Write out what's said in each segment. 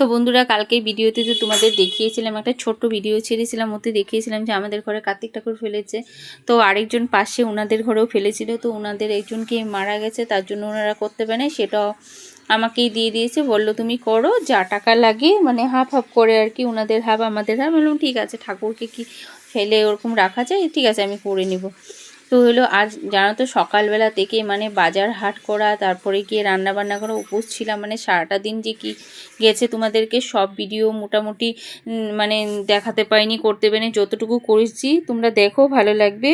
তো বন্ধুরা কালকে ভিডিওতে তো তোমাদের দেখিয়েছিলাম, একটা ছোট্ট ভিডিও ছেড়েছিলাম, ওতে দেখিয়েছিলাম যে আমাদের ঘরে কার্তিক ঠাকুর ফেলেছে। তো আরেকজন পাশে ওনাদের ঘরেও ফেলেছিল, তো ওনাদের একজনকে মারা গেছে, তার জন্য ওনারা করতে পারে না সেটাও আমাকেই দিয়ে দিয়েছে, বলল, তুমি করো, যা টাকা লাগে মানে হাফ হাফ করে আর কি ওনাদের হাফ, আমাদের হাফ। বললাম, ঠিক আছে, ঠাকুরকে কি ফেলে ওরকম রাখা যায়? ঠিক আছে, আমি করে নিব। তো হলো আজ জানো তো সকালবেলা থেকে মানে বাজার হাট করা, তারপরে গিয়ে রান্না বান্না করা, উপোস ছিলাম। মানে সারাটা দিন যে কি গেছে তোমাদেরকে সব ভিডিও মোটামুটি মানে দেখাতে পাইনি করতে পারিনি, যতটুকু করেছি। তোমরা দেখো, ভালো লাগবে।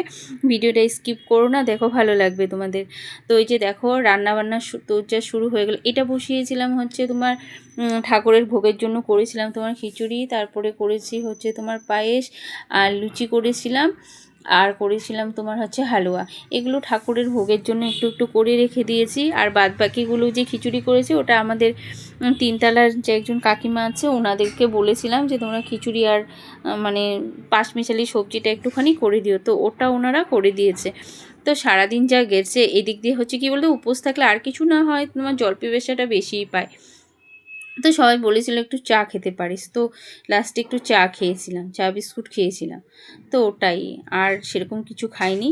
ভিডিওটা স্কিপ করো না, দেখো, ভালো লাগবে তোমাদের। তো এই যে দেখো রান্না বান্না তোরজা শুরু হয়ে গেল। এটা বসিয়েছিলাম হচ্ছে তোমার ঠাকুরের ভোগের জন্য করেছিলাম তোমার খিচুড়ি, তারপরে করেছি হচ্ছে তোমার পায়েস আর লুচি করেছিলাম। আর করেছিলাম তোমার হচ্ছে হালুয়া। এগুলো ঠাকুরের ভোগের জন্য একটু একটু করে রেখে দিয়েছি। আর বাদ বাকিগুলো যে খিচুড়ি করেছি, ওটা আমাদের তিনতলার যে একজন কাকিমা আছে, ওনাদেরকে বলেছিলাম যে তোমরা খিচুড়ি আর মানে পাঁচমিশালি সবজিটা একটুখানি করে দিও। তো ওটা ওনারা করে দিয়েছে। তো সারাদিন যা গেছে, এদিক দিয়ে হচ্ছে কি বলতো, উপোস থাকলে আর কিছু না হয়, তোমার জল বেশিই পায়। তো সবাই বলেছিল একটু চা খেতে পারিস। তো লাস্টে একটু চা খেয়েছিলাম, চা বিস্কুট খেয়েছিলাম। তো ওটাই, আর সেরকম কিছু খাইনি।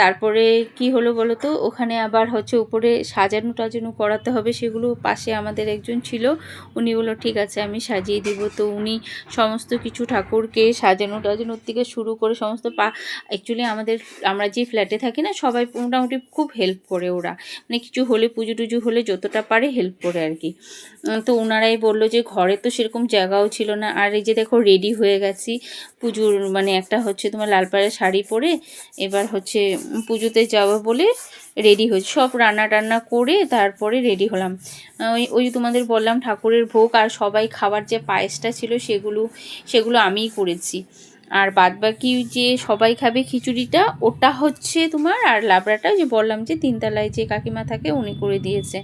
তারপরে কি হলো বলো তো ওখানে আবার হচ্ছে উপরে সাজানো টাজানো করাতে হবে সেগুলো পাশে আমাদের একজন ছিল। উনি বলল, ঠিক আছে, আমি সাজিয়ে দিব। তো উনি সমস্ত কিছু ঠাকুরকে সাজানো টাজানোর থেকে শুরু করে সমস্ত পা অ্যাকচুয়ালি আমাদের, আমরা যে ফ্ল্যাটে থাকি না, সবাই মোটামুটি খুব হেল্প করে ওরা। মানে কিছু হলে পুজো টুজো হলে যতটা পারে হেল্প করে আর কি। তো ওনারাই বলল যে ঘরে তো সেরকম জায়গাও ছিল না। আর এই যে দেখো রেডি হয়ে গেছি। পুজোর মানে একটা হচ্ছে তোমার লাল পাড়ের শাড়ি পরে, এবার হচ্ছে পুজোতে যাব বলে রেডি হয়েছে সব রান্না টান্না করে তারপরে রেডি হলাম। ওই ওই ওই তোমাদের বললাম ঠাকুরের ভোগ আর সবাই খাবার যে পায়েসটা ছিল সেগুলো সেগুলো আমিই করেছি। আর বাদবাকি যে সবাই খাবে খিচুড়িটা, ওটা হচ্ছে তোমার আর লাবড়াটা, যে বললাম যে তিনতলায় যে কাকিমা থাকে উনি করে দিয়েছে।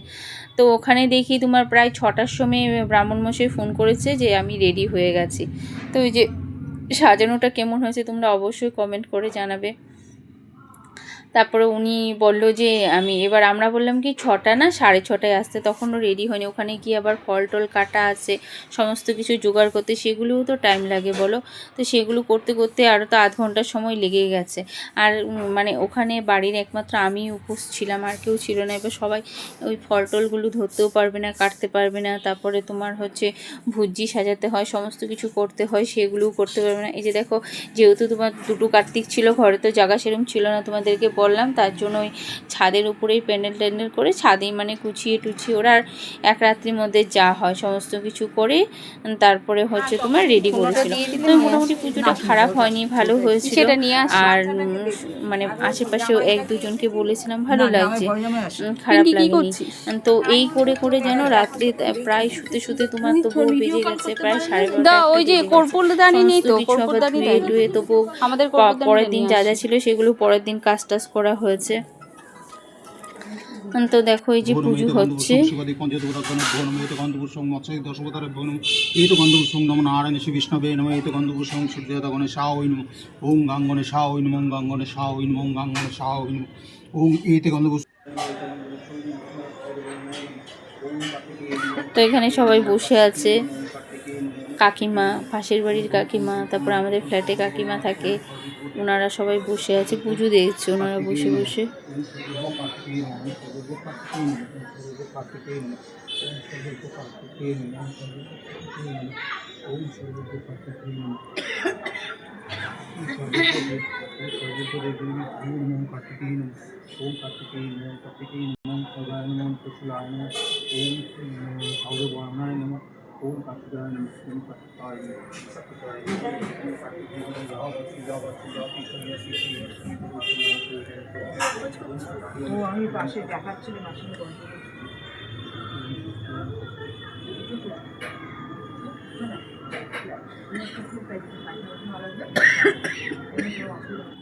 তো ওখানে দেখি তোমার প্রায় ছটার সময় ব্রাহ্মণমশাই ফোন করেছে যে আমি রেডি হয়ে গেছি। তো ওই যে সাজানোটা কেমন হয়েছে তোমরা অবশ্যই কমেন্ট করে জানাবে। তারপরে উনি বলল যে, আমি এবার আমরা বললাম কি, ছটা না? সাড়ে ছটায় আসতে। তখনও রেডি হয়নি। ওখানে কি আবার ফল টল কাটা আছে, সমস্ত কিছু জোগাড় করতে। সেগুলোও তো টাইম লাগে বলো? তো সেগুলো করতে করতে আরও তো আধ ঘণ্টার সময় লেগে গেছে। আর মানে ওখানে বাড়ির একমাত্র আমি উপোস ছিলাম, আর কেউ ছিল না। এবার সবাই ওই ফল টলগুলো ধরতেও পারবে না, কাটতে পারবে না। তারপরে তোমার হচ্ছে ভুজি সাজাতে হয়, সমস্ত কিছু করতে হয়, সেগুলোও করতে পারবে না। এই যে দেখো, যেহেতু তোমার দুটো কার্তিক ছিল, ঘরে তো জায়গা সেরম ছিল না তোমাদেরকে বললাম তার জন্য ওই ছাদের উপরেই প্যান্ডেল ট্যান্ডেল করে ছাদেই মানে কুচিয়ে টুচিয়ে ওরা আর এক রাত্রির মধ্যে যা হয় সমস্ত কিছু করে তারপরে হচ্ছে তোমার রেডি করেছিল। তো মোটামুটি পুজোটা খারাপ হয়নি ভালো হয়েছিল। সেটা নিয়ে আর মানে আশেপাশেও এক দুজনকে বলেছিলাম ভালো লাগছে। খারাপ লাগেনি। তো এই করে করে যেন রাত্রে প্রায় শুতে শুতে তোমার তো তবু বেজে গেছে প্রায় সাড়ে বারোটা দা ওই যে। কর্পূরদানি নেই তো? কর্পূরদানি তবু আমাদের পরের দিন যা যা ছিল সেগুলো পরের দিন কাজ টাজ করা হয়েছে। তো দেখো এই যে পুজো হচ্ছে। নারায়ণ শ্রী বিষ্ণবে নম এই তো ওং গাঙ্গনে গাঙ্গনে গাঙ্গনে ওং এই তো তো এখানে সবাই বসে আছে। কাকিমা পাশের বাড়ির কাকিমা তারপর আমাদের ফ্ল্যাটে কাকিমা থাকে। ওনারা সবাই বসে আছে পুজো দেখছে ওনারা বসে বসে। ওম ओम पतिदान विष्णु पतिपाय सतपाय ও আমি পাশে দেখাচ্ছিল মাসির গল্প করছিল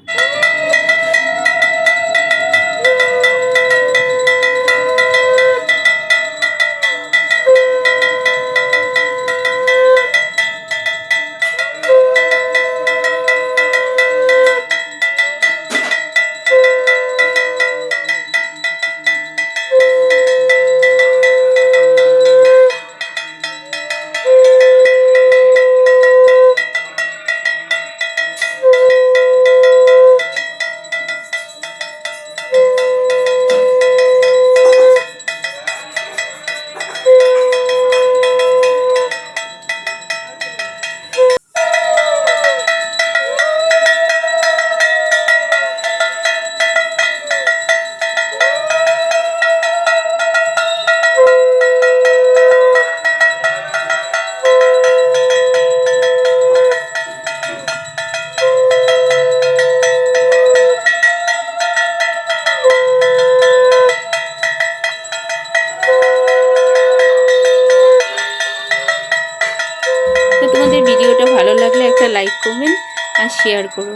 লাইক কমেন্ট আর শেয়ার করো।